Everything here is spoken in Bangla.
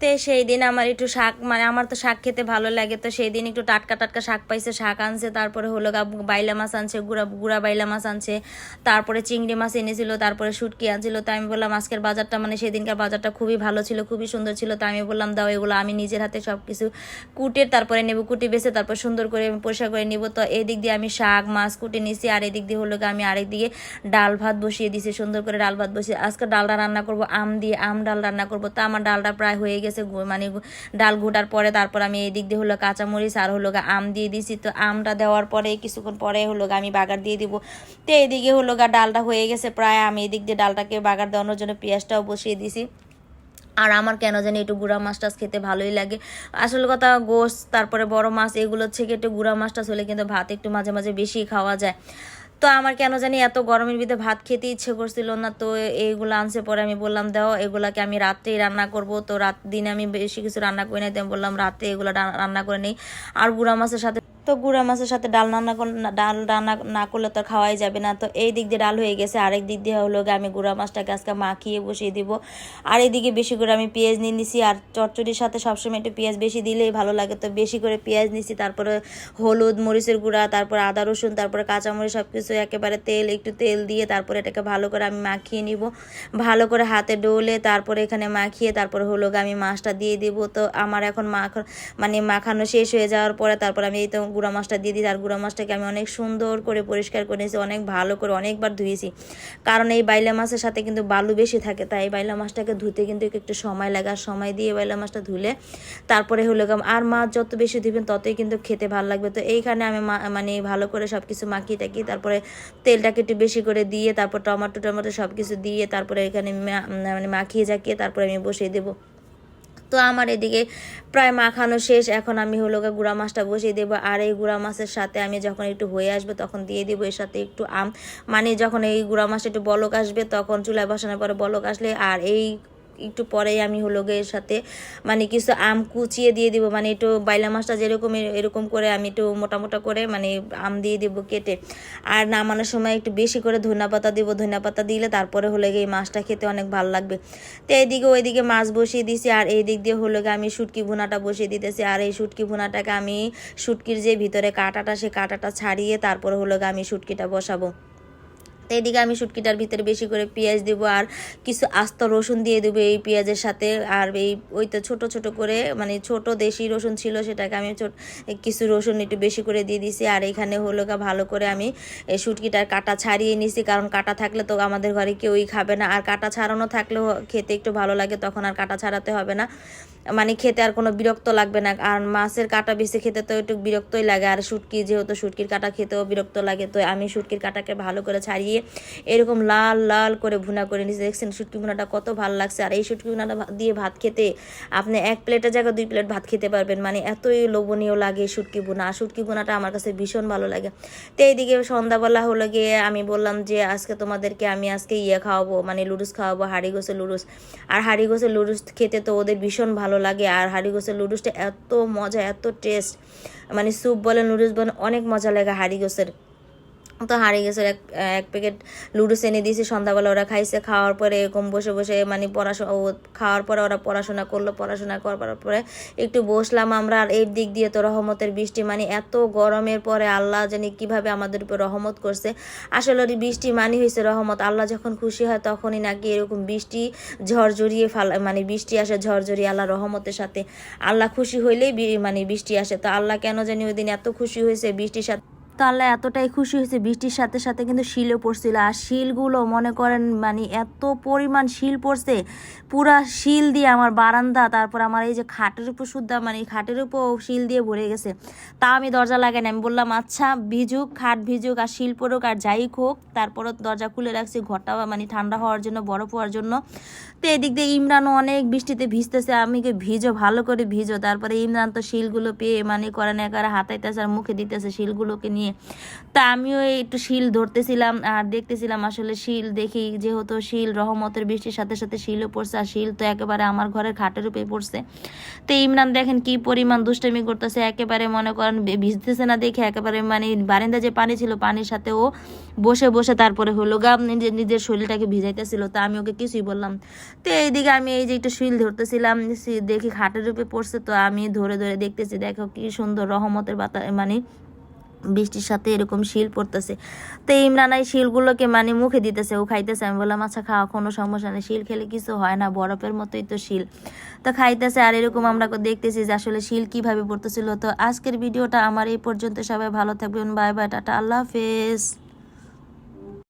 তে সেই দিন আমার একটু শাক মানে আমার তো শাক খেতে ভালো লাগে, তো সেই দিন একটু টাটকা টাটকা শাক পাইছে, শাক আনছে, তারপরে হলো গা বাইলা মাছ আনছে, গুড়া গুড়া বাইলা মাছ আনছে, তারপরে চিংড়ি মাছ এনেছিল, তারপরে শুটকি আনছিল, তো আমি বললাম আজকের বাজারটা মানে সেদিনকার বাজারটা খুবই ভালো ছিল, খুবই সুন্দর ছিল, তো আমি বললাম দাও এগুলো, আমি নিজের হাতে সব কিছু কুটে তারপরে নেব, কুটি বেছে তারপর সুন্দর করে আমি পরিষ্কার করে নিব, তো এদিক দিয়ে আমি শাক, মাছ কুটে নিছি, আর এদিক দিয়ে হলো গা আমি আরেক দিকে ডাল ভাত বসিয়ে দিছি, সুন্দর করে ডাল ভাত বসিয়ে, আজকে ডালটা রান্না করব, আম দিয়ে, আম ডাল রান্না করব, তো আমার ডালটা প্রায় হয়ে গেছে। গু- মানে ডাল ঘোটার পরে তারপর আমি এই দিক দিয়ে হলো কাঁচামরিচ আর হলো গা আম দিয়ে দিছি। তো আমটা দেওয়ার পরে কিছুক্ষণ পরে হলো গা আমি বাগার দিয়ে দিব। তো এইদিকে হলো গা ডালটা হয়ে গেছে প্রায়। আমি এদিক দিয়ে ডালটাকে বাগার দেওয়ানোর জন্য পেঁয়াজটাও বসিয়ে দিছি। আর আমার কেন জানি একটু গুঁড়া মাছ টাছ খেতে ভালোই লাগে। আসল কথা গোস তারপরে বড় মাছ এগুলোর থেকে একটু গুঁড়া মাছ টাছ হলে কিন্তু ভাত একটু মাঝে মাঝে বেশি খাওয়া যায়। তো আমার কেন জানি এত গরমের ভিতরে ভাত খেতে ইচ্ছে করছিল না, তো এইগুলো আনছে পরে আমি বললাম, দাও, এগুলাকে আমি রাত্রেই রান্না করব। তো রাত দিনে আমি বেশি কিছু রান্না করি না তো বললাম, রাতে এগুলো রান্না করে নেই। আর বুড়া মাছের সাথে তো গুঁড়া মাছের সাথে ডাল রান্না ডাল রান্না না করলে তো খাওয়াই যাবে না। তো এই দিক দিয়ে ডাল হয়ে গেছে, আরেক দিক দিয়ে হলো আমি গুঁড়া মাছটাকে আজকে মাখিয়ে বসিয়ে দিব। আর এদিকে বেশি করে আমি পেঁয়াজ নিয়ে নিছি, আর চচ্চড়ির সাথে সবসময় একটু পেঁয়াজ বেশি দিলেই ভালো লাগে। তো বেশি করে পেঁয়াজ নিছি, তারপরে হলুদ মরিচের গুঁড়া, তারপরে আদা, রসুন, তারপরে কাঁচামরিচ সব কিছু একেবারে তেল, একটু তেল দিয়ে তারপরে এটাকে ভালো করে আমি মাখিয়ে নিব। ভালো করে হাতে ডোলে তারপরে এখানে মাখিয়ে তারপরে হলো আমি মাছটা দিয়ে দিব। তো আমার এখন মাখন মানে মাখানো শেষ হয়ে যাওয়ার পরে তারপর আমি এই তো গুঁড়া মাছটা দিয়ে দিই আর গুঁড়া মাছটাকে আমি অনেক সুন্দর করে পরিষ্কার করে নিয়েছি, অনেক ভালো করে অনেকবার ধুয়েছি। কারণ এই বাইলা মাছের সাথে কিন্তু বালু বেশি থাকে, তাই বাইলা মাছটাকে ধুতে কিন্তু একটু সময় লাগে। আর সময় দিয়ে বাইলা মাছটা ধুলে তারপরে হলো আর মাছ যত বেশি ধুবেন ততই কিন্তু খেতে ভালো লাগবে। তো এইখানে আমি মানে ভালো করে সব কিছু মাখিয়ে টাকি তারপরে তেলটাকে একটু বেশি করে দিয়ে তারপর টমাটো টমাটো সব কিছু দিয়ে তারপরে এখানে মানে মাখিয়ে জাকিয়ে তারপরে আমি বসিয়ে দেবো। তো আমার এদিকে প্রায় মাখানো শেষ। এখন আমি হলো গুঁড়া মাছটা বসিয়ে দেবো। আর এই গুঁড়া মাছের সাথে আমি যখন একটু হয়ে আসবে তখন দিয়ে দেবো। এর সাথে একটু আম। মানে যখন এই গুঁড়া মাছটা একটু বলক আসবে তখন চুলায় বসানোর পরে বলক আসলে আর এই একটু পরেই আমি হলো গিয়ে সাথে মানে কিছু আম কুচিয়ে দিয়ে দিব মানে একটু বাইলা মাছটা যেরকম এরকম করে আমি একটু মোটা মোটা করে মানে আম দিয়ে দিব কেটে। আর নামানোর সময় একটু বেশি করে ধনিয়া পাতা দিব, ধনিয়া পাতা দিলে তারপরে হলো গিয়ে এই মাছটা খেতে অনেক ভালো লাগবে। তো এইদিকে ওইদিকে মাছ বসিয়ে দিছি, আর এই দিক দিয়ে হলো গিয়ে আমি শুটকি ভুনাটা বসিয়ে দিতেছি। আর এই শুটকি ভুনাটাকে আমি শুটকির যে ভিতরে কাঁটাটা, সে কাঁটাটা ছাড়িয়ে তারপরে হলো গিয়ে আমি শুটকিটা বসাবো। তো এইদিকে আমি শুটকিটার ভিতরে বেশি করে পেঁয়াজ দেবো আর কিছু আস্ত রসুন দিয়ে দেবো এই পেঁয়াজের সাথে। আর এই, ওই তো ছোটো ছোটো করে মানে ছোট দেশি রসুন ছিল সেটাকে আমি কিছু রসুন একটু বেশি করে দিয়ে দিছি। আর এখানে হলো ভালো করে আমি শুটকিটার কাটা ছাড়িয়ে নিছি, কারণ কাটা থাকলে তো আমাদের ঘরে কেউই খাবে না। আর কাটা ছাড়ানো থাকলেও খেতে একটু ভালো লাগে, তখন আর কাটা ছাড়াতে হবে না। মানে খেতে আর কোনো বিরক্ত লাগবে না। আর মাছের কাটা বেশি খেতে তো একটু বিরক্তই লাগে। আর শুটকি, যেহেতু শুটকির কাটা খেতেও বিরক্ত লাগে, তো আমি শুটকির কাটাকে ভালো করে ছাড়িয়ে এরকম লাল লাল করে ভুনা করে নিয়েছি দেখছেন শুটকি ভুনাটা কত ভালো লাগছে। আর এই শুটকি ভুনাটা দিয়ে ভাত খেতে আপনি এক প্লেটের জায়গায় দুই প্লেট ভাত খেতে পারবেন। মানে এতই লোভনীয় লাগে শুটকি ভুনা। আর শুটকি ভুনাটা আমার কাছে ভীষণ ভালো লাগে। তো এইদিকে সন্ধ্যাবেলা হলো গিয়ে আমি বললাম যে, আজকে তোমাদেরকে আমি আজকে ইয়ে খাওয়াবো। মানে লুডুস খাওয়াবো, হাড়ি গোছে লুডুস। আর হাড়ি গোছে লুডুস খেতে তো ওদের ভীষণ ভালো লাগে। আর হাড়ি গোছে লুডুসটা এত মজা, এত টেস্ট। মানে স্যুপ বলেন, নুডলস বলেন, অনেক মজা লাগে হাড়ি গোছের তো হারিয়ে গেছে। এক এক প্যাকেট লুডুস এনে দিয়েছি। সন্ধ্যাবেলা ওরা খাইছে। খাওয়ার পরে এরকম বসে বসে মানে পড়াশোনা খাওয়ার পরে ওরা পড়াশোনা করল। পড়াশোনা করার পরে একটু বসলাম আমরা। আর এর দিক দিয়ে তো রহমতের বৃষ্টি। মানে এত গরমের পরে আল্লাহ জানি কীভাবে আমাদের উপর রহমত করছে। আসলে বৃষ্টি মানে হয়েছে রহমত। আল্লাহ যখন খুশি হয় তখনই নাকি এরকম বৃষ্টি ঝড়ঝরিয়ে ফালা মানে বৃষ্টি আসে ঝড়ঝরিয়ে আল্লাহ রহমতের সাথে। আল্লাহ খুশি হইলেই মানে বৃষ্টি আসে। তো আল্লাহ কেন জানি ওই দিন এত খুশি হয়েছে বৃষ্টির সাথে। তো আল্লাহ এতটাই খুশি হয়েছে, বৃষ্টির সাথে সাথে কিন্তু শিলও পড়ছিল। আর শিলগুলো মনে করেন মানে এত পরিমাণ শিল পড়ছে, পুরা শিল দিয়ে আমার বারান্দা, তারপর আমার এই যে খাটের উপর শুদ্ধা মানে খাটের উপর শিল দিয়ে ভরে গেছে। তা আমি দরজা লাগাই না আমি বললাম আচ্ছা ভিজুক, খাট ভিজুক, আর শিল পড়ুক, আর যাই হোক, তারপরও দরজা খুলে রাখছি। ঘরটা মানে ঠান্ডা হওয়ার জন্য, বরফ হওয়ার জন্য। তো এদিক দিয়ে ইমরানও অনেক বৃষ্টিতে ভিজতেছে। আমি কি ভিজো? ভালো করে ভিজো। তারপরে ইমরান তো শিলগুলো পেয়ে মানে করে না করে হাতাইতেছে আর মুখে দিতেছে শিলগুলোকে নিয়ে। তা আমিও একটু শিল ধরতেছিলাম আর দেখতেছিলাম আসলে শিল দেখি যেহেতু শিল রহমতের বৃষ্টির সাথে সাথে শিলও পড়ছে আর শিল তো একেবারে আমার ঘরের খাটের উপরে পড়ছে। তো ইমরান দেখেন কি পরিমাণ দুষ্টামি করতেছে, একেবারে মনে করেন ভিজতেছে না দেখে, একেবারে মানে বারিন্দা যে পানি ছিল পানির সাথে ও বসে বসে তারপরে হলো গা নিজের নিজের শরীরটাকে ভিজাইতেছিল, তা আমি ওকে কিছুই বললাম তো এইদিকে আমি এই যে একটু শিল ধরতেছিলাম দেখি খাটের উপরে পড়ছে, তো আমি ধরে ধরে দেখতেছি, দেখো কি সুন্দর রহমতের বাতা মানে বৃষ্টির সাথে এরকম শিল পড়তেছে। তো ইমরান এই শিলগুলোকে মানে মুখে দিতেছে, ও খাইতেছে। আমি বললাম আচ্ছা খাওয়া, কোনো সমস্যা নেই। শিল খেলে কিছু হয় না, বরফের মতোই তো শিল। তো খাইতেছে, আর এরকম আমরা দেখতেছি যে আসলে শিল কীভাবে পড়তেছিল। তো আজকের ভিডিওটা আমার এই পর্যন্ত। সবাই ভালো থাকবেন। Bye bye, tata. আল্লাহ হাফেজ।